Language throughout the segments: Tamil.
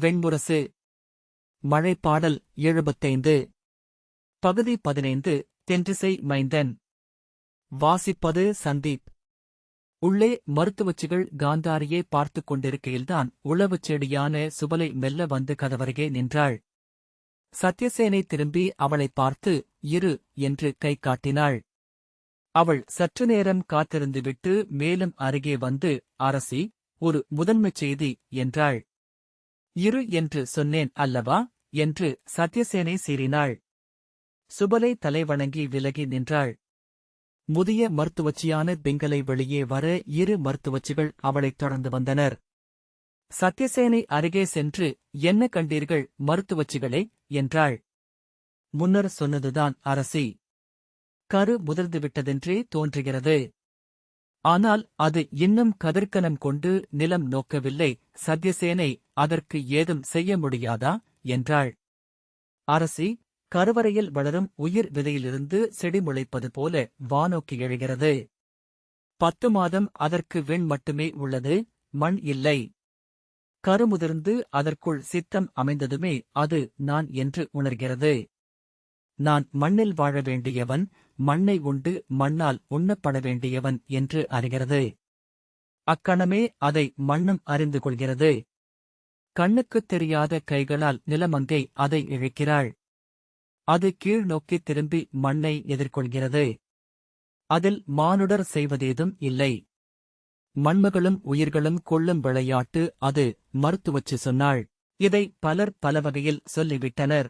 வெண்முரசு. மழைப்பாடல் எழுபத்தைந்து. பகுதி பதினைந்து தென்றிசை மைந்தன். வாசிப்பது சந்தீப். உள்ளே மருத்துவச்சிகள் காந்தாரியை பார்த்துக் கொண்டிருக்கையில்தான் உளவுச் செடியான சுபலை மெல்ல வந்து கதவருகே நின்றாள். சத்யசேனை திரும்பி அவளைப் பார்த்து இரு என்று கை காட்டினாள். அவள் சற்று நேரம் காத்திருந்துவிட்டு மேலும் அருகே வந்து அரசி ஒரு முதன்மைச் செய்தி என்றாள். இரு என்று சொன்னேன் அல்லவா? என்று சத்யசேனை சீறினாள். சுபலை தலைவணங்கி விலகி நின்றாள். முதிய மருத்துவச்சியான பெங்கலை வெளியே வர இரு மருத்துவச்சிகள் அவளைத் தொடர்ந்து வந்தனர். சத்யசேனை அருகே சென்று என்ன கண்டீர்கள் மருத்துவச்சிகளே? என்றாள். முன்னர் சொன்னதுதான் அரசி. கரு முதிர்ந்துவிட்டதென்றே தோன்றுகிறது. ஆனால் அது இன்னும் கதிர்க்கனம் கொண்டு நிலம் நோக்கவில்லை சத்யசேனை அதற்கு ஏதும் செய்ய முடியாதா? என்றாள். அரசி கருவறையில் வளரும் உயிர் விதையிலிருந்து செடி முளைப்பது போல வானோக்கி எழுகிறது. பத்து மாதம் அதற்கு வெண் மட்டுமே உள்ளது மண் இல்லை. கருமுதிர்ந்து அதற்குள் சித்தம் அமைந்ததுமே அது நான் என்று உணர்கிறது. நான் மண்ணில் வாழ வேண்டியவன் மண்ணை உண்டு மண்ணால் உண்ணப்பட வேண்டியவன் என்று அறிகிறது. அக்கணமே அதை மண்ணும் அறிந்து கொள்கிறது. கண்ணுக்குத் தெரியாத கைகளால் நிலமங்கை அதை இழைக்கிறாள். அது கீழ் நோக்கித் திரும்பி மண்ணை எதிர்கொள்கிறது. அதில் மானுடர் செய்வதேதும் இல்லை. மண்மகளும் உயிர்களும் கொள்ளும் விளையாட்டு அது மருத்துவச்சு சொன்னாள். இதை பலர் பல வகையில் சொல்லிவிட்டனர்.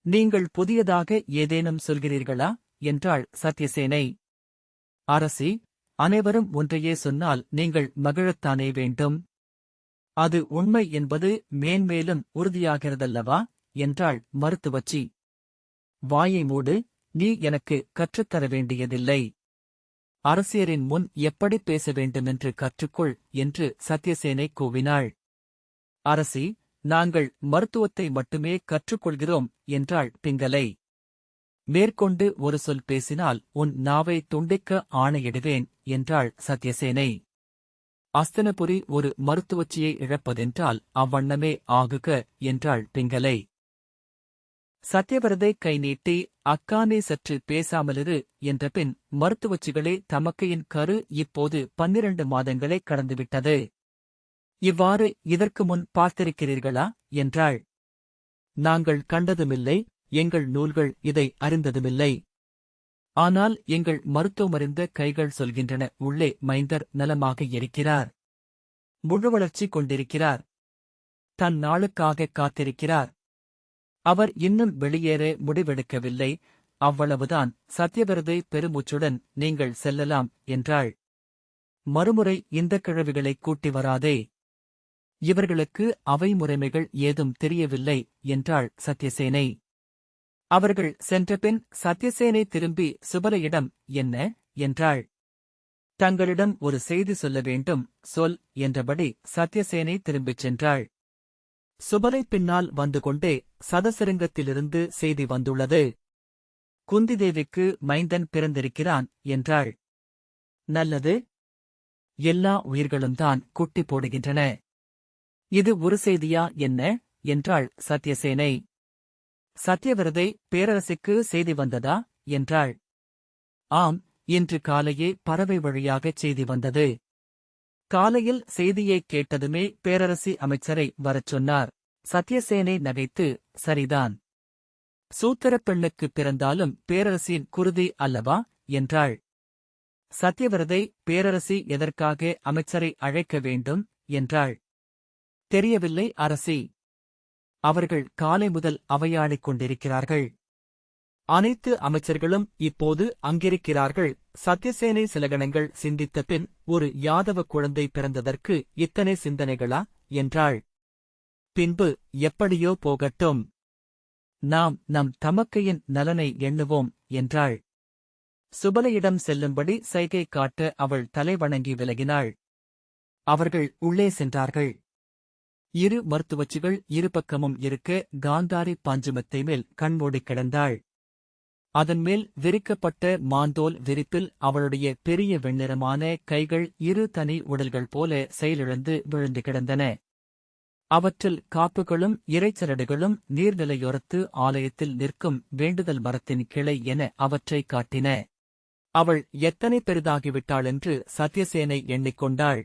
நீங்கள் புதியதாக ஏதேனும் சொல்கிறீர்களா? என்றாள் சத்யசேனை. அரசி அனைவரும் ஒன்றையே சொன்னால் நீங்கள் மகிழத்தானே வேண்டும். அது உண்மை என்பது மேன்மேலும் உறுதியாகிறதல்லவா? என்றாள் மருத்துவச்சி. வாயை மூடு நீ எனக்கு கற்றுத்தர வேண்டியதில்லை. அரசியரின் முன் எப்படி பேச வேண்டுமென்று கற்றுக்கொள் என்று சத்யசேனை கூவினாள். அரசி நாங்கள் மருத்துவத்தை மட்டுமே கற்றுக்கொள்கிறோம் என்றாள் பிங்கலை. மேற்கொண்டு ஒரு சொல் பேசினால் உன் நாவை துண்டிக்க ஆணையிடுவேன் என்றாள் சத்யசேனை. அஸ்தனபுரி ஒரு மருத்துவச்சியை இழப்பதென்றால் அவ்வண்ணமே ஆகுக என்றாள் பிங்கலை. சத்யவரதை கை நீட்டி அக்கானே சற்று பேசாமலிரு என்ற பின் மருத்துவச்சிகளே தமக்கையின் கரு இப்போது பன்னிரண்டு மாதங்களே கடந்துவிட்டது. இவ்வாறு இதற்கு முன் பார்த்திருக்கிறீர்களா? என்றாள். நாங்கள் கண்டதுமில்லை. எங்கள் நூல்கள் இதை அறிந்ததுமில்லை. ஆனால் எங்கள் மருத்துவமறிந்த கைகள் சொல்கின்றன உள்ளே மைந்தர் நலமாக இருக்கிறார். முழு வளர்ச்சி கொண்டிருக்கிறார். தன் நாளுக்காக காத்திருக்கிறார். அவர் இன்னும் வெளியேற முடிவெடுக்கவில்லை. அவ்வளவுதான். சத்யவிரதை பெருமூச்சுடன் நீங்கள் செல்லலாம் என்றாள். மறுமுறை இந்த கிழவிகளை கூட்டி வராதே. இவர்களுக்கு அவை முறைமைகள் ஏதும் தெரியவில்லை என்றாள் சத்யசேனை. அவர்கள் சென்றபின் சத்யசேனை திரும்பி சுபலையிடம் என்ன? என்றாள். தங்களிடம் ஒரு செய்தி சொல்ல வேண்டும் சொல் என்றபடி சத்யசேனை திரும்பிச் சென்றாள். சுபலை பின்னால் வந்து கொண்டே சதசிருங்கத்திலிருந்து செய்தி வந்துள்ளது. குந்திதேவிக்கு மைந்தன் பிறந்திருக்கிறான் என்றாள். நல்லது. எல்லா உயிர்களும் தான் குட்டி போடுகின்றன. இது ஒரு செய்தியா என்ன? என்றாள் சத்யசேனை. சத்யவிரதை பேரரசுக்கு செய்தி வந்ததா? என்றாள். ஆம் இன்று காலையே பறவை வழியாகச் செய்தி வந்தது. காலையில் செய்தியைக் கேட்டதுமே பேரரசி அமைச்சரை வரச் சொன்னார். சத்யசேனை நகைத்து சரிதான். சூத்திரப் பெண்ணுக்குப் பிறந்தாலும் பேரரசின் குருதி அல்லவா? என்றாள். சத்யவிரதை பேரரசி எதற்காக அமைச்சரை அழைக்க வேண்டும்? என்றாள். தெரியவில்லை அரசி. அவர்கள் காலை முதல் அவையாடிக் கொண்டிருக்கிறார்கள். அனைத்து அமைச்சர்களும் இப்போது அங்கிருக்கிறார்கள். சத்யசேனை சில கணங்கள் சிந்தித்த பின் ஒரு யாதவ குழந்தை பிறந்ததற்கு இத்தனை சிந்தனைகளா? என்றாள். பின்பு எப்படியோ போகட்டும். நாம் நம் தமக்கையின் நலனை எண்ணுவோம் என்றாள். சுபலையிடம் செல்லும்படி சைகை காட்ட அவள் தலைவணங்கி விலகினாள். அவர்கள் உள்ளே சென்றார்கள். இரு மருத்துவச்சிகள் இருபக்கமும் இருக்க காந்தாரி பாஞ்சுமத்தை மேல் கண்மூடி கிடந்தாள். அதன்மேல் விரிக்கப்பட்ட மாந்தோல் விரிப்பில் அவளுடைய பெரிய வெண்ணிறமான கைகள் இரு தனி உடல்கள் போல செயலிழந்து விழுந்து கிடந்தன. அவற்றில் காப்புகளும் இறைச்சரடுகளும் நீர்நிலையோரத்து ஆலயத்தில் நிற்கும் வேண்டுதல் மரத்தின் கிளை என அவற்றை காட்டின. அவள் எத்தனை பெரிதாகிவிட்டாள் என்று சத்யசேனை எண்ணிக்கொண்டாள்.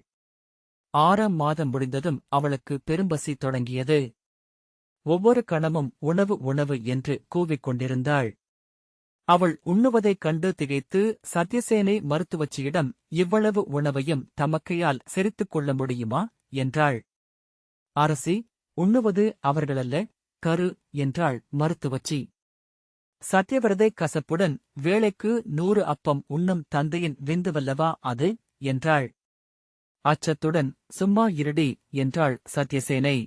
ஆறாம் மாதம் முடிந்ததும் அவளுக்கு பெரும்பசி தொடங்கியது. ஒவ்வொரு கணமும் உணவு உணவு என்று கூவிக் கொண்டிருந்தாள். அவள் உண்ணுவதைக் கண்டு திகைத்து சத்யசேனை மருத்துவச்சியிடம் இவ்வளவு உணவையும் தமக்கையால் செரித்துக் கொள்ள முடியுமா? என்றாள். அரசி உண்ணுவது அவர்களல்ல கரு என்றாள் மருத்துவச்சி. சத்யவிரதை கசப்புடன் வேளைக்கு நூறு அப்பம் உண்ணும் தந்தையின் விந்துவல்லவா அது? என்றாள். அச்சத்துடன் சும்மா இருடி என்றாள் சத்யசேனை.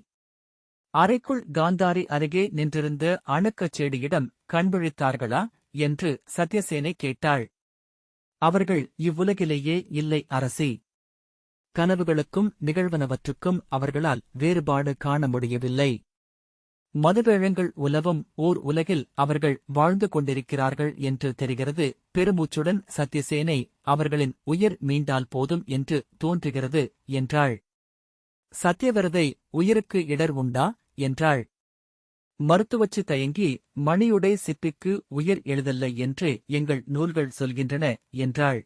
அறைக்குள் காந்தாரி அருகே நின்றிருந்த அணுக்கச் செடியிடம் கண்விழித்தார்களா என்று சத்யசேனை கேட்டாள். அவர்கள் இவ்வுலகிலேயே இல்லை அரசி. கனவுகளுக்கும் நிகழ்வனவற்றுக்கும் அவர்களால் வேறுபாடு காண முடியவில்லை. மதுவேழங்கள் உலவும் ஓர் உலகில் அவர்கள் வாழ்ந்து கொண்டிருக்கிறார்கள் என்று தெரிகிறது. பெருமூச்சுடன் சத்யசேனை அவர்களின் உயிர் மீண்டால் போதும் என்று தோன்றுகிறது என்றாள். சத்யவிரதை உயிருக்கு இடர் உண்டா? என்றாள். மருத்துவச்சு தயங்கி மணியுடை சிப்பிக்கு உயிர் எழுதல்ல என்று எங்கள் நூல்கள் சொல்கின்றன என்றாள்.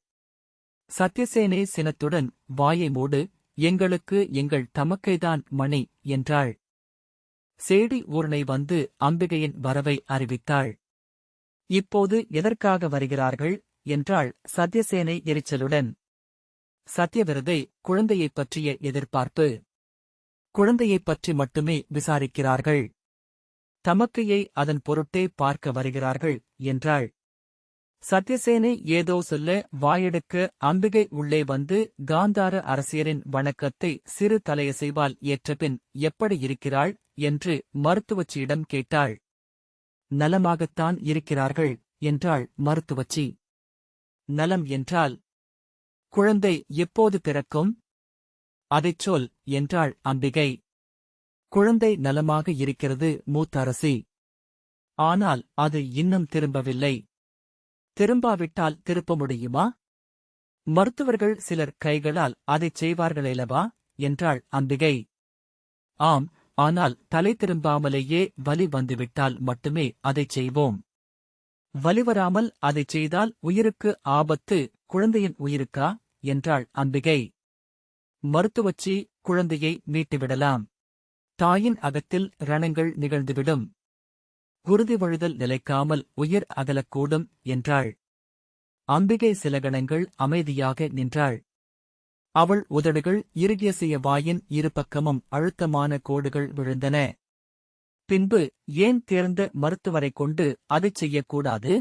சத்தியசேனை சினத்துடன் வாயை மூடு எங்களுக்கு எங்கள் தமக்கைதான் மணி என்றாள். சேடி ஊர்ணை வந்து அம்பிகையின் வரவை அறிவித்தாள். இப்போது எதற்காக வருகிறார்கள்? என்றாள் சத்யசேனை எரிச்சலுடன். சத்யவிரதை குழந்தையைப் பற்றிய எதிர்பார்ப்பு. குழந்தையைப் பற்றி மட்டுமே விசாரிக்கிறார்கள். தமக்கையை அதன் பொருட்டே பார்க்க வருகிறார்கள் என்றாள். சத்யசேனை ஏதோ சொல்ல வாயெடுக்க அம்பிகை உள்ளே வந்து காந்தார அரசியரின் வணக்கத்தை சிறு தலையசைவால் ஏற்றபின் எப்படி இருக்கிறாள்? என்று மருத்துவச்சியிடம் கேட்டாள். நலமாகத்தான் இருக்கிறார்கள் என்றாள் மருத்துவச்சி. நலம் என்றால் குழந்தை எப்போது பிறக்கும்? அதைச் சொல் என்றாள் அம்பிகை. குழந்தை நலமாக இருக்கிறது மூத்தரசி. ஆனால் அது இன்னும் திரும்பவில்லை. திரும்பாவிட்டால் திருப்ப முடியுமா? மருத்துவர்கள் சிலர் கைகளால் அதைச் செய்வார்களேலவா? என்றாள் அம்பிகை. ஆம் ஆனால் தலை திரும்பாமலேயே வலி வந்துவிட்டால் மட்டுமே அதைச் செய்வோம். வலிவராமல் அதைச் செய்தால் உயிருக்கு ஆபத்து குழந்தையின் உயிருக்கா? என்றாள் அம்பிகை. மருத்துவச்சி குழந்தையை மீட்டுவிடலாம். தாயின் அகத்தில் ரணங்கள் நிகழ்ந்துவிடும். குருதி வழுதல் நிலைக்காமல் உயிர் அகலக்கூடும் என்றாள். அம்பிகை சில கணங்கள் அமைதியாக நின்றாள். அவள் உதடுகள் இறுகியசிய வாயின் இருபக்கமும் அழுத்தமான கோடுகள் விழுந்தன. பின்பு ஏன் தேர்ந்த மருத்துவரைக் கொண்டு அதைச் செய்யக்கூடாது?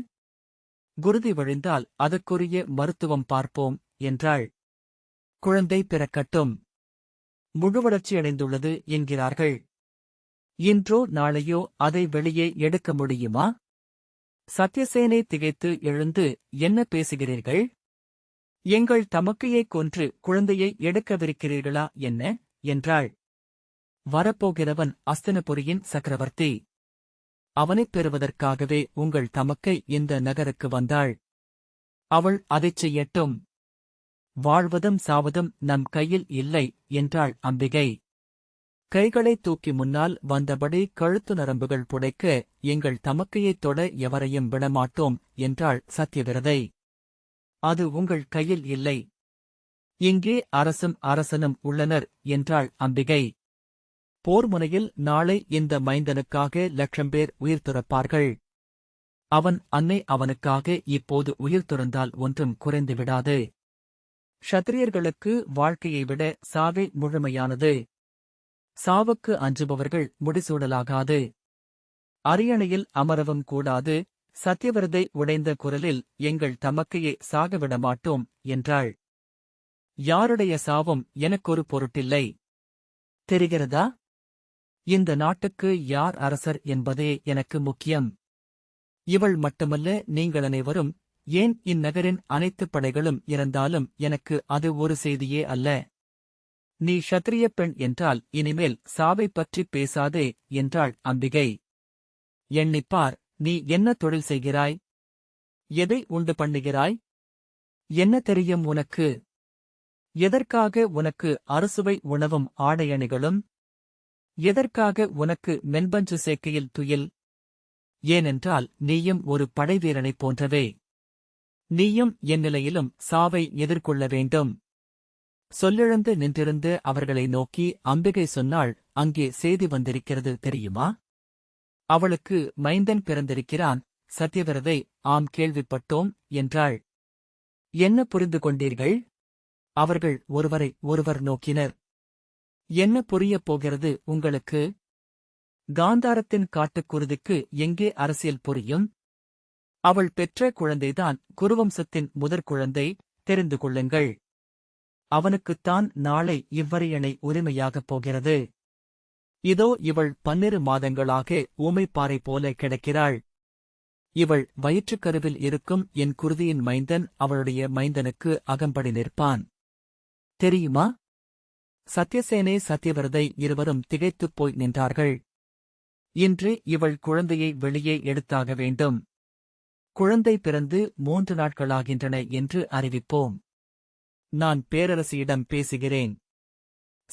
குருதி விழுந்தால் அதற்குரிய மருத்துவம் பார்ப்போம் என்றாள். குழந்தை பிறக்கட்டும். முழுவளர்ச்சியடைந்துள்ளது என்கிறார்கள். இன்றோ நாளையோ அதை வெளியே எடுக்க முடியுமா? சத்யசேனை திகைத்து எழுந்து என்ன பேசுகிறீர்கள்? எங்கள் தமக்கையைக் கொன்று குழந்தையை எடுக்கவிருக்கிறீர்களா என்ன? என்றாள். வரப்போகிறவன் அஸ்தனபுரியின் சக்கரவர்த்தி. அவனைப் பெறுவதற்காகவே உங்கள் தமக்கை இந்த நகருக்கு வந்தாள். அவள் அதைச் செய்யட்டும். வாழ்வதும் சாவதும் நம் கையில் இல்லை என்றாள் அம்பிகை. கைகளைத் தூக்கி முன்னால் வந்தபடி கழுத்து நரம்புகள் புடைக்க எங்கள் தமக்கையைத் தொட எவரையும் விடமாட்டோம் என்றாள் சத்யவிரதை. அது உங்கள் கையில் இல்லை. இங்கே அரசும் அரசனும் உள்ளனர் என்றாள் அம்பிகை. போர் முனையில் நாளை இந்த மைந்தனுக்காக லட்சம் பேர் உயிர் துறப்பார்கள். அவன் அன்னை அவனுக்காக இப்போது உயிர் துறந்தால் ஒன்றும் குறைந்துவிடாது ஷத்திரியர்களுக்கு வாழ்க்கையை விட சாவே முழுமையானது. சாவுக்கு அஞ்சுபவர்கள் முடிசூடலாகாது. அரியணையில் அமரவும் கூடாது. சத்யவிரதை உடைந்த குரலில் எங்கள் தமக்கையை சாகவிட மாட்டோம் என்றாள். யாருடைய சாவும் எனக்கொரு பொருட்டில்லை. தெரிகிறதா? இந்த நாட்டுக்கு யார் அரசர் என்பதே எனக்கு முக்கியம். இவள் மட்டுமல்ல நீங்கள் அனைவரும் ஏன் இந்நகரின் அனைத்துப் படைகளும் இறந்தாலும் எனக்கு அது ஒரு செய்தியே அல்ல. நீ ஷத்திரிய பெண் என்றால் இனிமேல் சாவை பற்றி பேசாதே என்றாள் அம்பிகை. எண்ணிப்பார் நீ என்ன தொழில் செய்கிறாய்? எதை உண்டு பண்ணுகிறாய்? என்ன தெரியும் உனக்கு? எதற்காக உனக்கு அறுசுவை உணவும் ஆடையணிகளும்? எதற்காக உனக்கு மென்பஞ்சு சேர்க்கையில் துயில்? ஏனென்றால் நீயும் ஒரு படைவீரனைப் போன்றவே. நீயும் என் நிலையிலும் சாவை எதிர்கொள்ள வேண்டும். சொல்லிழந்து நின்றிருந்து அவர்களை நோக்கி அம்பிகை சொன்னாள் அங்கே செய்தி வந்திருக்கிறது தெரியுமா? அவளுக்கு மைந்தன் பிறந்திருக்கிறான். சத்யவிரதை ஆம் கேள்விப்பட்டோம் என்றாள். என்ன புரிந்து கொண்டீர்கள்? அவர்கள் ஒருவரை ஒருவர் நோக்கினர். என்ன புரியப் போகிறது உங்களுக்கு? காந்தாரத்தின் காட்டுக்குருதிக்கு எங்கே அரசியல் புரியும்? அவள் பெற்ற குழந்தைதான் குருவம்சத்தின் முதற் குழந்தை தெரிந்து கொள்ளுங்கள். அவனுக்குத்தான் நாளை இவ்வரையணை உரிமையாகப் போகிறது. இதோ இவள் பன்னிரு மாதங்களாக ஊமைப்பாறை போல கிடக்கிறாள். இவள் வயிற்றுக்கருவில் இருக்கும் என் குருதியின் மைந்தன் அவளுடைய மைந்தனுக்கு அகம்படி நிற்பான். தெரியுமா? சத்யசேனே சத்யவிரதை இருவரும் திகைத்துப் போய் நின்றார்கள். இன்று இவள் குழந்தையை வெளியே எடுத்தாக வேண்டும். குழந்தை பிறந்து மூன்று நாட்களாகின்றன என்று அறிவிப்போம். நான் பேரரசியிடம் பேசுகிறேன்.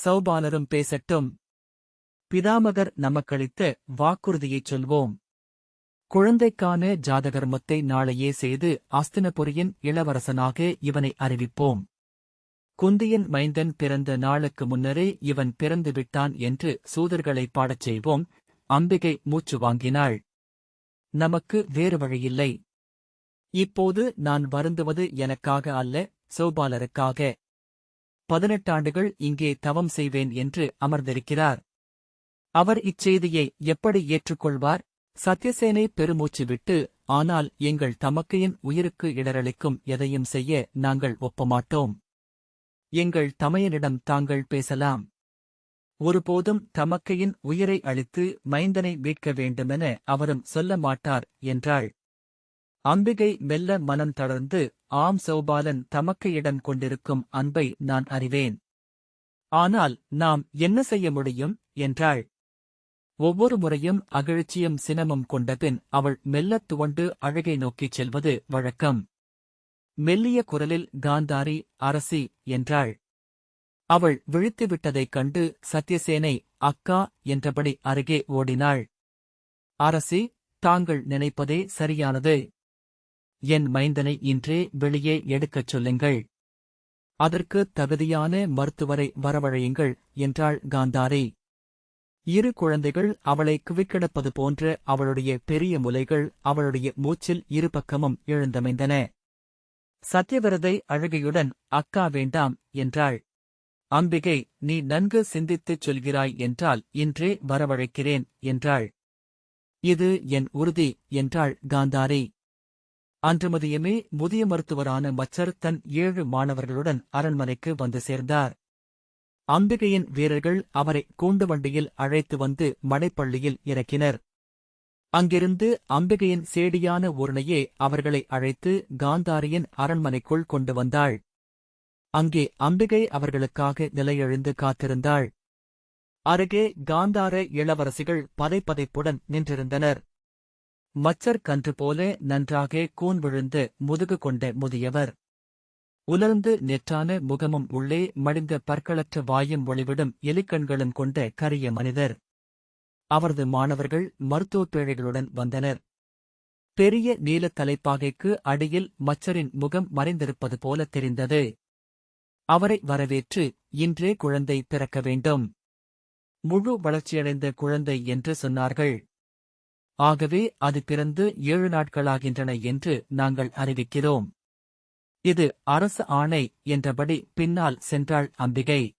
சௌபாலரும் பேசட்டும். பிதாமகர் நமக்களித்த வாக்குறுதியைச் சொல்வோம். குழந்தைக்கான ஜாதகர்மத்தை நாளையே செய்து அஸ்தினபுரியின் இளவரசனாக இவனை அறிவிப்போம். குந்தியின் மைந்தன் பிறந்த நாளுக்கு முன்னரே இவன் பிறந்து விட்டான் என்று சூதர்களைப் பாடச் செய்வோம். அம்பிகை மூச்சு வாங்கினாள். நமக்கு வேறு வழியில்லை. இப்போது நான் வருந்துவது எனக்காக அல்ல சோபாலருக்காக. பதினெட்டாண்டுகள் இங்கே தவம் செய்வேன் என்று அமர்ந்திருக்கிறார். அவர் இச்செய்தியை எப்படி ஏற்றுக்கொள்வார்? சத்யசேனை பெருமூச்சு விட்டு ஆனால் எங்கள் தமக்கையின் உயிருக்கு இடரளிக்கும் எதையும் செய்ய நாங்கள் ஒப்பமாட்டோம். எங்கள் தமையனிடம் தாங்கள் பேசலாம். ஒருபோதும் தமக்கையின் உயிரை அளித்து மைந்தனை மீட்க வேண்டுமென அவரும் சொல்ல மாட்டார் என்றாள். அம்பிகை மெல்ல மனம் தளர்ந்து ஆம் சௌபாலன் தமக்கையிடம் கொண்டிருக்கும் அன்பை நான் அறிவேன். ஆனால் நாம் என்ன செய்ய முடியும்? என்றாள். ஒவ்வொரு முறையும் அகிழ்ச்சியும் சினமும் கொண்டபின் அவள் மெல்லத் துவண்டு அழகை நோக்கிச் செல்வது வழக்கம். மெல்லிய குரலில் காந்தாரி அரசி என்றாள். அவள் விழித்துவிட்டதைக் கண்டு சத்யசேனை அக்கா என்றபடி அருகே ஓடினாள். அரசி தாங்கள் நினைப்பதே சரியானது. என் மைந்தனை இன்றே வெளியே எடுக்கச் சொல்லுங்கள். அதற்கு தகுதியான மருத்துவரை வரவழையுங்கள் என்றாள் காந்தாரி. இரு குழந்தைகள் அவளை குவிக்கிடப்பது போன்ற அவளுடைய பெரிய முலைகள் அவளுடைய மூச்சில் இருபக்கமும் எழுந்தமைந்தன. சத்யவிரதை அழுகையுடன் அக்கா வேண்டாம் என்றாள். அம்பிகை நீ நன்கு சிந்தித்துச் சொல்கிறாய் என்றால் இன்றே வரவழைக்கிறேன் என்றாள். இது என் உறுதி என்றாள் காந்தாரி. அன்று மதியமே முதிய மருத்துவரான மச்சர் தன் ஏழு மாணவர்களுடன் அரண்மனைக்கு வந்து சேர்ந்தார். அம்பிகையின் வீரர்கள் அவரை கூண்டு வண்டியில் அழைத்து வந்து மடைப்பள்ளியில் இறக்கினர். அங்கிருந்து அம்பிகையின் சேடியான ஊர்ணையே அவர்களை அழைத்து காந்தாரியின் அரண்மனைக்குள் கொண்டு வந்தாள். அங்கே அம்பிகை அவர்களுக்காக நிலையெழுந்து காத்திருந்தாள். அருகே காந்தார இளவரசிகள் பதைப்பதைப்புடன் நின்றிருந்தனர். மச்சர் கன்று போல நன்றாக கூன் விழுந்து முதுகு கொண்ட முதியவர். உலர்ந்து நெற்றான முகமும் உள்ளே மடிந்த பற்களற்ற வாயும் ஒளிவிடும் எலிக்கண்களும் கொண்ட கரிய மனிதர். அவரது மாணவர்கள் மருத்துவப் பேழைகளுடன் வந்தனர். பெரிய நீலத் தலைப்பாகைக்கு அடியில் மச்சரின் முகம் மறைந்திருப்பது போல தெரிந்தது. அவரை வரவேற்று இன்றே குழந்தை பிறக்க வேண்டும். முழு வளர்ச்சியடைந்த குழந்தை என்று சொன்னார்கள். ஆகவே அது பிறந்து ஏழு நாட்களாகின்றன என்று நாங்கள் அறிவிக்கிறோம். இது அரச ஆணை என்றபடி பின்னால் சென்றாள் அம்பிகை.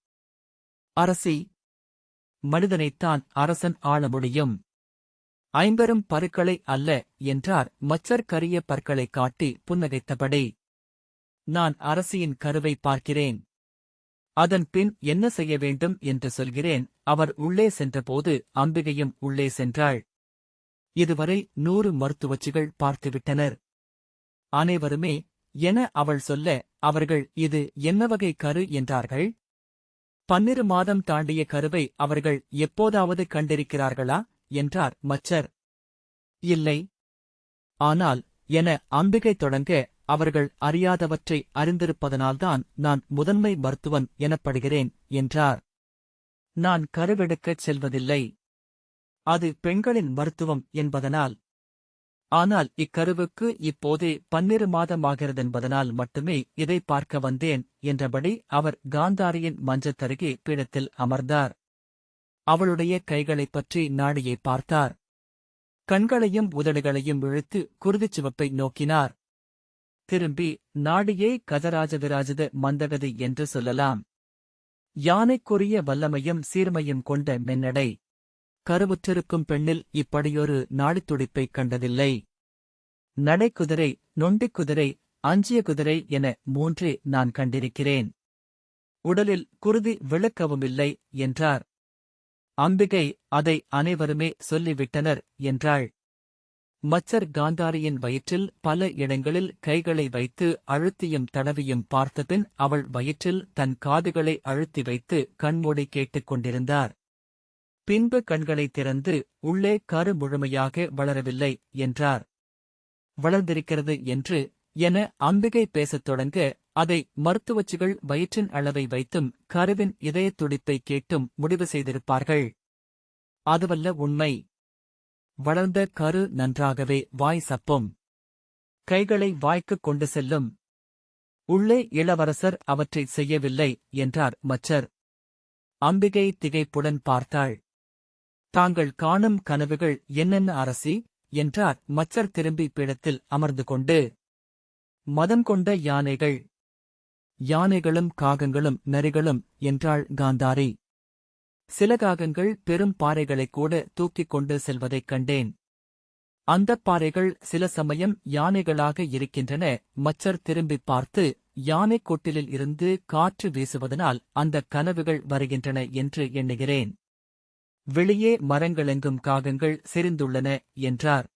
அரசி மனிதனைத்தான் அரசன் ஆள முடியும். ஐம்பெரும் பருக்களை அல்ல என்றார் மச்சர் கரிய பற்களைக் காட்டி புன்னகைத்தபடி. நான் அரசியின் கருவை பார்க்கிறேன். அதன் பின் என்ன செய்ய வேண்டும் என்று சொல்கிறேன். அவர் உள்ளே சென்றபோது அம்பிகையும் உள்ளே சென்றாள். இதுவரை நூறு மருத்துவச்சிகள் பார்த்துவிட்டனர். அனைவருமே என அவள் சொல்ல அவர்கள் இது என்ன வகை கரு என்றார்கள்? பன்னிரு மாதம் தாண்டிய கருவை அவர்கள் எப்போதாவது கண்டிருக்கிறார்களா? என்றார் மச்சர். இல்லை. ஆனால் என அம்பிகை தொடங்க அவர்கள் அறியாதவற்றை அறிந்திருப்பதனால்தான் நான் முதன்மை மருத்துவன் எனப்படுகிறேன் என்றார். நான் கருவெடுக்கச் செல்வதில்லை. அது பெண்களின் மருத்துவம் என்பதனால் ஆனால் இக்கருவுக்கு இப்போதே பன்னிரு மாதமாகிறதென்பதனால் மட்டுமே இதை பார்க்க வந்தேன் என்றபடி அவர் காந்தாரியின் மஞ்சத்தருகே பீடத்தில் அமர்ந்தார். அவளுடைய கைகளைப் பற்றி நாடியை பார்த்தார். கண்களையும் உதடுகளையும் இழுத்து குருதிச்சிவப்பை நோக்கினார். திரும்பி நாடியே கதராஜ விராஜத மந்தகதி என்று சொல்லலாம். யானைக்குரிய வல்லமையும் சீர்மையும் கொண்ட மென்னடை. கருவுற்றிருக்கும் பெண்ணில் இப்படியொரு நாடித்துடிப்பைக் கண்டதில்லை. நடைக்குதிரை நொண்டிக் குதிரை அஞ்சிய குதிரை என மூன்றே நான் கண்டிருக்கிறேன். உடலில் குருதி விளக்கவுமில்லை என்றார். அம்பிகை அதை அனைவருமே சொல்லிவிட்டனர் என்றாள். மச்சர் காந்தாரியின் வயிற்றில் பல இடங்களில் கைகளை வைத்து அழுத்தியும் தடவியும் பார்த்தபின் அவள் வயிற்றில் தன் காதுகளை அழுத்தி வைத்து கண்மூடி கேட்டுக் கொண்டிருந்தார். பின்பு கண்களை திறந்து உள்ளே கரு முழுமையாக வளரவில்லை என்றார். வளர்ந்திருக்கிறது என்று என அம்பிகை பேசத் தொடங்க அதை மருத்துவச்சிகள் வயிற்றின் அளவை வைத்தும் கருவின் இதயத் துடிப்பை கேட்டும் முடிவு செய்திருப்பார்கள். அதுவல்ல உண்மை. வளர்ந்த கரு நன்றாகவே வாய் சப்பும். கைகளை வாய்க்குக் கொண்டு செல்லும். உள்ளே இளவரசர் அவற்றைச் செய்யவில்லை என்றார் மச்சர். அம்பிகை திகைப்புடன் பார்த்தாள். தாங்கள் காணும் கனவுகள் என்னென்ன அரசி? என்றார் மச்சர் திரும்பி பீடத்தில் அமர்ந்து கொண்டு. மதம் கொண்ட யானைகள். யானைகளும் காகங்களும் நரிகளும் என்றாள் காந்தாரி. சில காகங்கள் பெரும் பாறைகளைக் கூட தூக்கிக் கொண்டு செல்வதைக் கண்டேன். அந்தப் பாறைகள் சில சமயம் யானைகளாக இருக்கின்றன. மச்சர் திரும்பிப் பார்த்து யானை கொட்டிலில் இருந்து காற்று வீசுவதனால் அந்த கனவுகள் வருகின்றன என்று எண்ணுகிறேன். வெளியே மரங்களெங்கும் காகங்கள் செறிந்துள்ளன என்றார்.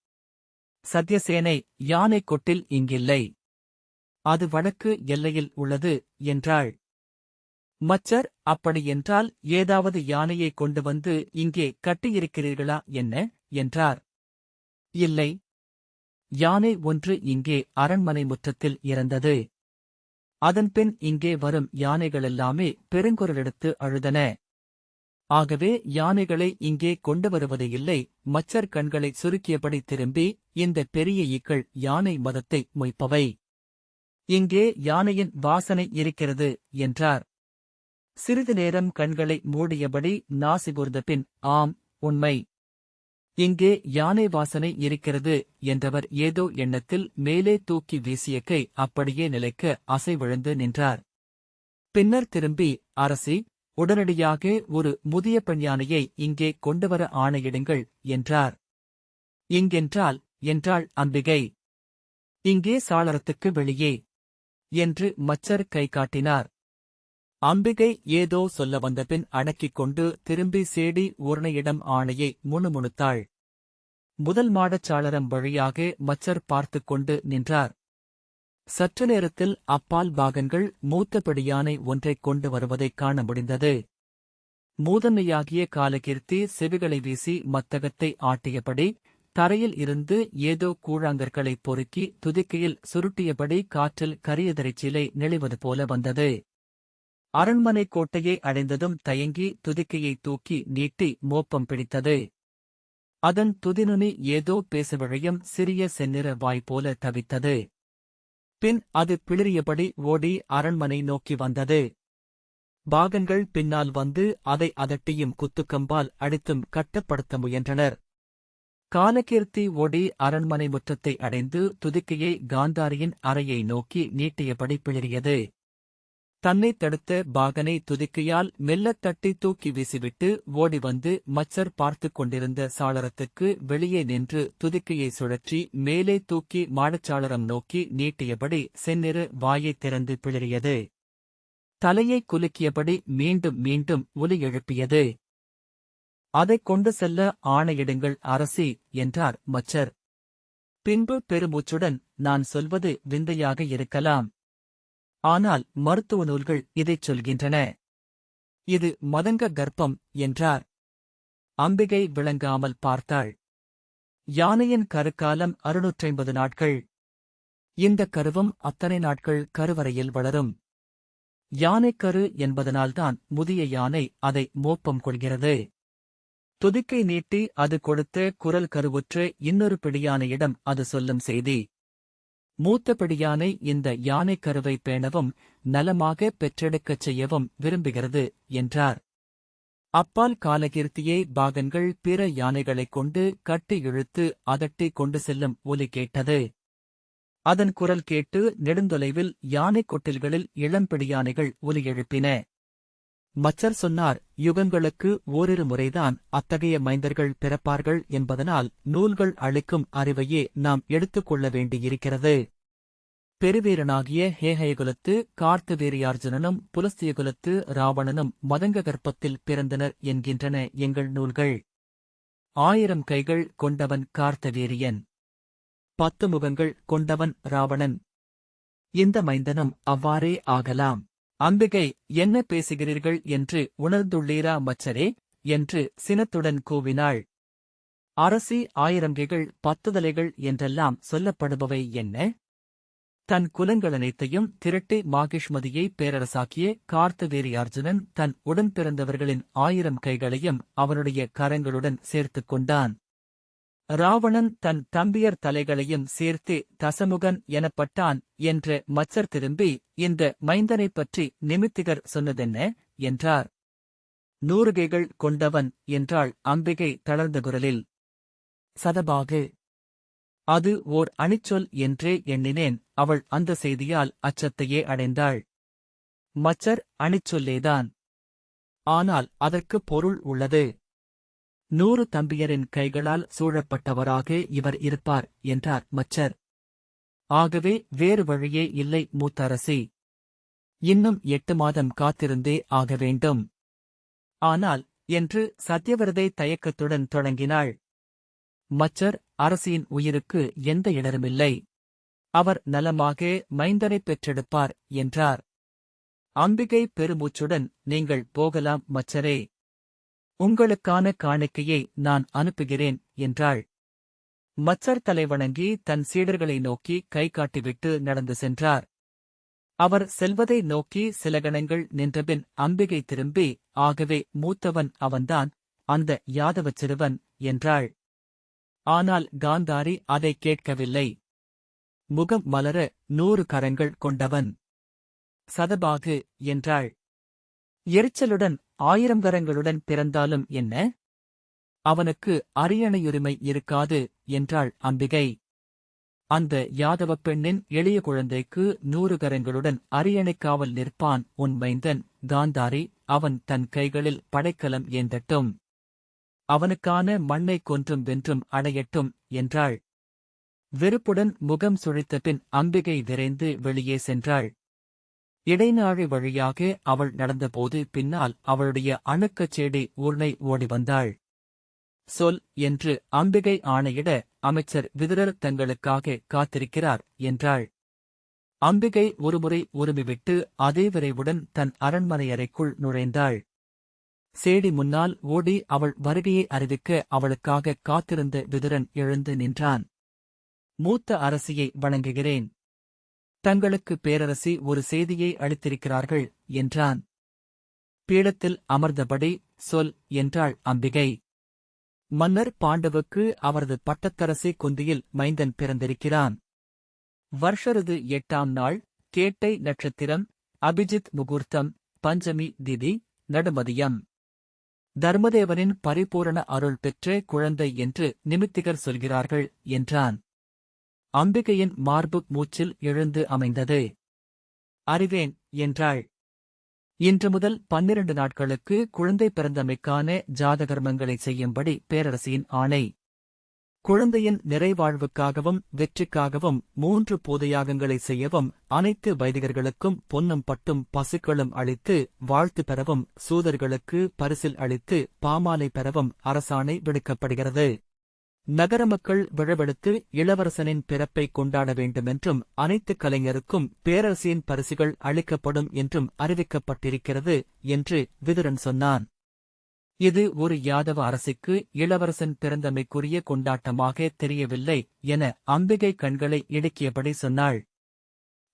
சத்யசேனை யானை கொட்டில் இங்கில்லை. அது வடக்கு எல்லையில் உள்ளது என்றாள். மச்சர் அப்படியென்றால் ஏதாவது யானையை கொண்டு வந்து இங்கே கட்டியிருக்கிறீர்களா என்ன என்றார். இல்லை. யானை ஒன்று இங்கே அரண்மனை முற்றத்தில் இறந்தது. அதன்பின் இங்கே வரும் யானைகளெல்லாமே பெருங்குரலெடுத்து அழுதன. ஆகவே யானைகளை இங்கே கொண்டு வருவது இல்லை மச்சர் கண்களை சுருக்கியபடி திரும்பி இந்த பெரிய ஈக்கள் யானை மதத்தை மொய்ப்பவை. இங்கே யானையின் வாசனை இருக்கிறது என்றார். சிறிது நேரம் கண்களை மூடியபடி நாசி பின் ஆம் உண்மை. இங்கே யானை வாசனை இருக்கிறது என்றவர் ஏதோ எண்ணத்தில் மேலே தூக்கி வீசிய கை அப்படியே நிலைக்க அசைவிழுந்து நின்றார். பின்னர் திரும்பி அரசி உடனடியாக ஒரு முதிய பெண் யானையை இங்கே கொண்டுவர ஆணையிடுங்கள் என்றார். இங்கென்றால் என்றாள் அம்பிகை. இங்கே சாளரத்துக்கு வெளியே என்று மச்சர் கை காட்டினார். அம்பிகை ஏதோ சொல்ல வந்தபின் அடக்கிக் கொண்டு திரும்பி சேடி ஊர்ணையிடம் ஆணையை முணுமுணுத்தாள். முதல் மாடச் சாளரம் வழியாக மச்சர் பார்த்துக் கொண்டு நின்றார். சற்று நேரத்தில் அப்பால் பாகன்கள் மூத்த யானை ஒன்றைக் கொண்டு வருவதைக் காண முடிந்தது. மூதன்மையாகிய காலகீர்த்தி செவிகளை வீசி மத்தகத்தை ஆட்டியபடி தரையில் இருந்து ஏதோ கூழாங்கற்களைப் பொறுக்கி துதிக்கையில் சுருட்டியபடி காற்றில் கரியதரைச்சிலை நெளிவது போல வந்தது. அரண்மனை கோட்டையை அடைந்ததும் தயங்கி துதிக்கையை தூக்கி நீட்டி மோப்பம் பிடித்தது. அதன் துதிநுனி ஏதோ பேசுவழையும் சிறிய செந்நிற வாய் போல தவித்தது. பின் அது பிளிரியபடி ஓடி அரண்மனை நோக்கி வந்தது. பாகன்கள் பின்னால் வந்து அதை அதட்டியும் குத்துக்கம்பால் அடித்தும் கட்டப்படுத்த முயன்றனர். காலகீர்த்தி ஓடி அரண்மனை முற்றத்தை அடைந்து துதிக்கையை காந்தாரியின் அறையை நோக்கி நீட்டியபடி பிளிரியது தன்னைத் தடுத்த பாகனை துதிக்கையால் மெல்லத் தட்டி தூக்கி வீசிவிட்டு ஓடி வந்து மச்சர் பார்த்துக் கொண்டிருந்த சாளரத்துக்கு வெளியே நின்று துதிக்கையை சுழற்றி மேலே தூக்கி மாடச்சாளரம் நோக்கி நீட்டியபடி செந்நிறு வாயைத் திறந்து பிளறியது. தலையை குலுக்கியபடி மீண்டும் மீண்டும் ஒலி எழுப்பியது. அதைக் கொண்டு செல்ல ஆணையிடுங்கள் அரசி என்றார் மச்சர். பின்பு பெருமூச்சுடன் நான் சொல்வது விந்தையாக இருக்கலாம். ஆனால் மருத்துவ நூல்கள் இதைச் சொல்கின்றன. இது மதங்க கர்ப்பம் என்றார். அம்பிகை விளங்காமல் பார்த்தாள். யானையின் கருக்காலம் அறுநூற்றைம்பது நாட்கள். இந்த கருவும் அத்தனை நாட்கள் கருவறையில் வளரும். யானைக்கரு என்பதனால்தான் முதிய யானை அதை மோப்பம் கொள்கிறது. துதிக்கை நீட்டி அது கொடுத்த குரல் கருவுற்று இன்னொரு பிடியானையிடம் அது சொல்லும் செய்தி. மூத்தபடியானை இந்த யானைக் கருவை பேணவும் நலமாக பெற்றெடுக்கச் செய்யவும் விரும்புகிறது என்றார். அப்பால் காலகீர்த்தியை பாகன்கள் பிற யானைகளைக் கொண்டு கட்டி இழுத்து அதட்டி கொண்டு செல்லும் ஒலி கேட்டது. அதன் குரல் கேட்டு நெடுந்தொலைவில் யானைக் கொட்டில்களில் இளம்பிடியானைகள் ஒலி எழுப்பின. மச்சர் சொன்னார் யுகங்களுக்கு ஓரிரு முறைதான் அத்தகைய மைந்தர்கள் பிறப்பார்கள் என்பதனால் நூல்கள் அளிக்கும் அறிவையே நாம் எடுத்துக்கொள்ள வேண்டியிருக்கிறது. பெருவீரனாகிய ஹேஹயகுலத்து கார்த்தவீரியார்ஜுனனும் புலஸ்தியகுலத்து ராவணனும் மதங்க கர்ப்பத்தில் பிறந்தனர் என்கின்றன எங்கள் நூல்கள். ஆயிரம் கைகள் கொண்டவன் கார்த்தவீரியன். பத்து முகங்கள் கொண்டவன் ராவணன். இந்த மைந்தனும் அவ்வாறே ஆகலாம். அம்பிகை என்ன பேசுகிறீர்கள்? என்று உணர்ந்துள்ளீரா மச்சரே? என்று சினத்துடன் கூவினாள். அரசி ஆயிரங்கைகள் பத்துதலைகள் என்றெல்லாம் சொல்லப்படுபவை என்ன? தன் குலங்கள் அனைத்தையும் திரட்டி மாகிஷ்மதியை பேரரசாக்கிய கார்த்தவேரி அர்ஜுனன் தன் உடன் பிறந்தவர்களின் ஆயிரம் கைகளையும் அவனுடைய கரங்களுடன் சேர்த்துக் கொண்டான். ராவணன் தன் தம்பியர் தலைகளையும் சேர்த்து தசமுகன் எனப்பட்டான் என்று மச்சர் திரும்பி இந்த மைந்தனைப் பற்றி நிமித்திகர் சொன்னதென்ன என்றார். நூறுகைகள் கொண்டவன் என்றாள் அம்பிகை தளர்ந்த குரலில். சதபாகு. அது ஓர் அணிச்சொல் என்றே எண்ணினேன். அவள் அந்த செய்தியால் அச்சத்தையே அடைந்தாள். மச்சர் அணிச்சொல்லேதான். ஆனால் அதற்கு பொருள் உள்ளது. நூறு தம்பியரின் கைகளால் சூழப்பட்டவராக இவர் இருப்பார் என்றார் மச்சர். ஆகவே வேறு வழியே இல்லை மூத்தரசி. இன்னும் எட்டு மாதம் காத்திருந்தே ஆக வேண்டும். ஆனால் என்று சத்யவரதை தயக்கத்துடன் தொடங்கினாள். மச்சர் அரசியின் உயிருக்கு எந்த இடருமில்லை. அவர் நலமாக மைந்தரை பெற்றெடுப்பார் என்றார். அம்பிகை பெருமூச்சுடன் நீங்கள் போகலாம் மச்சரே. உங்களுக்கான காணிக்கையை நான் அனுப்புகிறேன் என்றாள். மச்சர் தலைவணங்கி தன் சீடர்களை நோக்கி கை காட்டிவிட்டு நடந்து சென்றார். அவர் செல்வதை நோக்கி சில கணங்கள் நின்றபின் அம்பிகை திரும்பி ஆகவே மூத்தவன் அவன்தான் அந்த யாதவச் சிறுவன் என்றாள். ஆனால் காந்தாரி அதை கேட்கவில்லை. முகம் மலர நூறு கரங்கள் கொண்டவன். சதபாகு என்றாள். எரிச்சலுடன் ஆயிரம் கரங்களுடன் பிறந்தாலும் என்ன? அவனுக்கு அரியணையுரிமை இருக்காது என்றாள் அம்பிகை. அந்த யாதவப் பெண்ணின் எளிய குழந்தைக்கு நூறு கரங்களுடன் அரியணைக்காவல் நிற்பான் உன் மைந்தன் காந்தாரி அவன் தன் கைகளில் படைக்கலம் ஏந்தட்டும். அவனுக்கான மண்ணை கொன்றும் வென்றும் அடையட்டும் என்றாள். வெறுப்புடன் முகம் சுழித்த பின் அம்பிகை விரைந்து வெளியே சென்றாள். இடைநாழி வழியாக அவள் நடந்தபோது பின்னால் அவளுடைய அணுக்கச் செடி ஊர்ணை ஓடி வந்தாள். சொல் என்று அம்பிகை ஆணையிட அமைச்சர் விதுரர் தங்களுக்காக காத்திருக்கிறார் என்றாள். அம்பிகை ஒருமுறை உருமிவிட்டு அதே விரைவுடன் தன் அரண்மனை அறைக்குள் நுழைந்தாள். சேடி முன்னால் ஓடி அவள் வருகையை அறிவிக்க அவளுக்காக காத்திருந்த விதுரன் எழுந்து நின்றான். மூத்த அரசியை வணங்குகிறேன். தங்களுக்கு பேரரசி ஒரு செய்தியை அளித்திருக்கிறார்கள் என்றான். பீடத்தில் அமர்ந்தபடி சொல் என்றாள் அம்பிகை. மன்னர் பாண்டவுக்கு அவரது பட்டத்தரசி குந்தியில் மைந்தன் பிறந்திருக்கிறான். வருஷருது எட்டாம் நாள் கேட்டை நட்சத்திரம் அபிஜித் முகூர்த்தம் பஞ்சமி திதி நடுமதியம். தர்மதேவனின் பரிபூரண அருள் பெற்ற குழந்தை என்று நிமித்திகர் சொல்கிறார்கள் என்றான். அம்பிகையின் மார்பு மூச்சில் எழுந்து அமைந்தது. அறிவேன் என்றாள். இன்று முதல் பன்னிரண்டு நாட்களுக்கு குழந்தை பிறந்தமைக்கான ஜாதகர்மங்களை செய்யும்படி பேரரசியின் ஆணை. குழந்தையின் நிறைவாழ்வுக்காகவும் வெற்றிக்காகவும் மூன்று பூதையாகங்களை செய்யவும் அனைத்து வைதிகர்களுக்கும் பொன்னும் பட்டும் பசுக்களும் அளித்து வாழ்த்து பெறவும் சூதர்களுக்கு பரிசில் அளித்து பாமாலை பெறவும் அரசாணை விடுக்கப்படுகிறது. நகர மக்கள் விழவெடுத்து இளவரசனின் பிறப்பை கொண்டாட வேண்டுமென்றும் அனைத்து கலைஞருக்கும் பேரரசியின் பரிசுகள் அளிக்கப்படும் என்றும் அறிவிக்கப்பட்டிருக்கிறது என்று விதுரன் சொன்னான். இது ஒரு யாதவ அரசிக்கு இளவரசன் பிறந்தமைக்குரிய கொண்டாட்டமாக தெரியவில்லை என அம்பிகை கண்களை இடுக்கியபடி சொன்னாள்.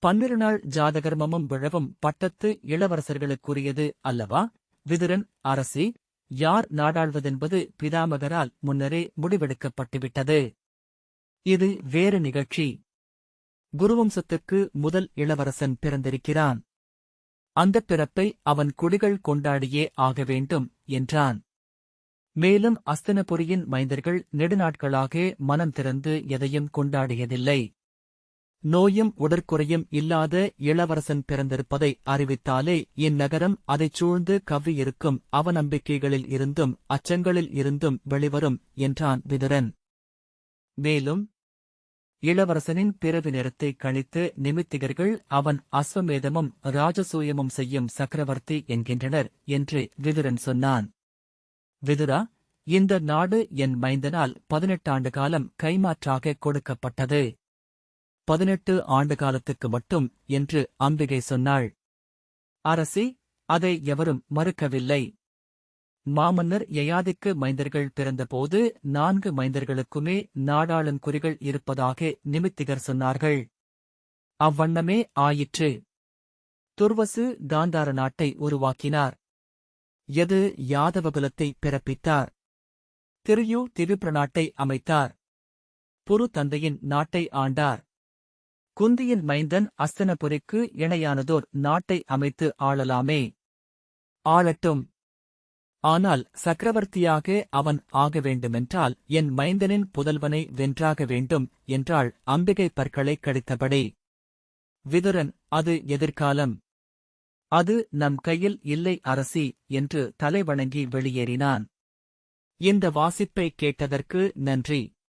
பன்னிருநாள் ஜாதகர்மமும் விழவும் பட்டத்து இளவரசர்களுக்குரியது அல்லவா? விதுரன் அரசி யார் நாடாள்வதென்பது பிதாமகரால் முன்னரே முடிவெடுக்கப்பட்டுவிட்டது. இது வேறு நிகழ்ச்சி. குருவம்சத்துக்கு முதல் இளவரசன் பிறந்திருக்கிறான். அந்தப் பிறப்பை அவன் குடிகள் கொண்டாடியே ஆக வேண்டும் என்றான். மேலும் அஸ்தனபுரியின் மைந்தர்கள் நெடுநாட்களாக மனம் திறந்து எதையும் கொண்டாடியதில்லை. நோயும் உடற்குறையும் இல்லாத இளவரசன் பிறந்திருப்பதை அறிவித்தாலே இந்நகரம் அதைச் சூழ்ந்து கவ்வியிருக்கும் அவநம்பிக்கைகளில் இருந்தும் அச்சங்களில் இருந்தும் வெளிவரும் என்றான் விதுரன். மேலும் இளவரசனின் பிறவி நேரத்தை கழித்து நிமித்திகர்கள் அவன் அஸ்வமேதமும் ராஜசூயமும் செய்யும் சக்கரவர்த்தி என்கின்றனர் என்று விதுரன் சொன்னான். விதுரா இந்த நாடு என் மைந்தனால் பதினெட்டாண்டு காலம் கைமாற்றாக கொடுக்கப்பட்டது. பதினெட்டு ஆண்டு காலத்துக்கு மட்டும் என்று அம்பிகை சொன்னாள். அரசி அதை எவரும் மறுக்கவில்லை. மாமன்னர் யயாதிக்கு மைந்தர்கள் பிறந்தபோது நான்கு மைந்தர்களுக்குமே நாடாளும் குறிகள் இருப்பதாக நிமித்திகர் சொன்னார்கள். அவ்வண்ணமே ஆயிற்று. துர்வசு காந்தார நாட்டை உருவாக்கினார். எது யாதவகுலத்தை பிறப்பித்தார்? திரியு திரிபுர நாட்டை அமைத்தார். புரு தந்தையின் நாட்டை ஆண்டார். குந்தியின் மைந்தன் அஸ்தனபுரிக்கு இணையானதோர் நாட்டை அமைத்து ஆளலாமே. ஆளட்டும். ஆனால் சக்கரவர்த்தியாக அவன் ஆக வேண்டுமென்றால் என் மைந்தனின் புதல்வனை வென்றாக வேண்டும் என்றாள் அம்பிகை பற்களை கடித்தபடி. விதுரன் அது எதிர்காலம். அது நம் கையில் இல்லை அரசி என்று தலைவணங்கி வெளியேறினான். இந்த வாசிப்பை கேட்டதற்கு நன்றி.